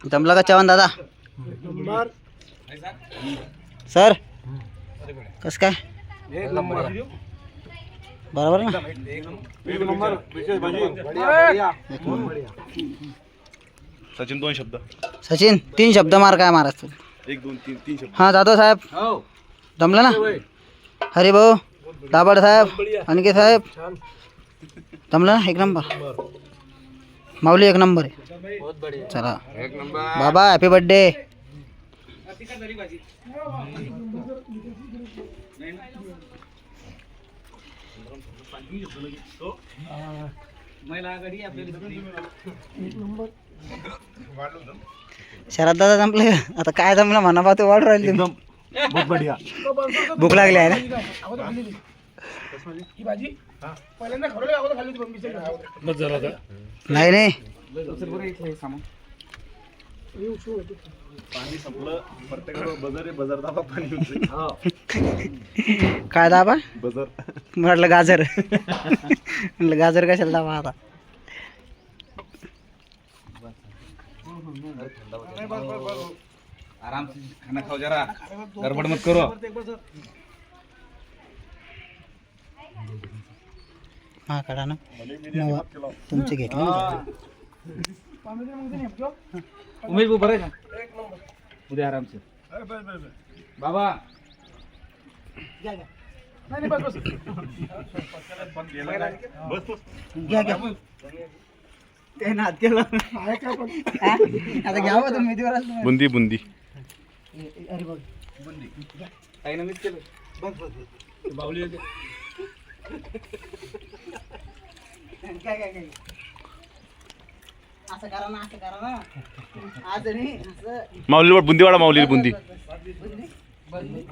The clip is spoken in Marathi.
जमला का चव्हाण दादा। सर कस काय? बरोबर ना? एक नंबर. सचिन दोन शब्द. सचिन तीन शब्द मार काय महाराज एक दोन तीन तीन शब्द. हाँ जाधव साहेब. जमलं ना? हरिभाऊ दाबड साहेब आणखी साहेब. जमलं ना? एक नंबर. माऊली एक नंबर आहे. चला. बाबा हॅपी बर्थडे शरद दादा जमले. आता काय जमलं? म्हणा बा ते वाढ राहील एकदम. बहुत बढिया. भूक लागली आहे ना? नाही नाही. पाणी संपलं. प्रत्येकाला बजर आहे बजर दाबा पाणी होतं. काय दाबा? बजर. म्हटलं गाजर. म्हटलं गाजर कशाला दाबा आता? आराम से खाना खाओ जरा. गड़बड़ मत करो. हा काढा ना नवा. तुमचे घेतले. ना. उमेश भाऊ बरं आहे का? उद्या आराम से बाबा. घ्या घ्या. ते ना केलं. हा? आता घ्या बा तुम्ही देवाला तुम्ही. बुंदी बुंदी. अरे बघ. काही ना मीच केलं. बावली काय काय काय? असं करा ना असं करा ना. आज नाही असं. माऊली बुंदी वाडा माऊली बुंदी? बुंदी?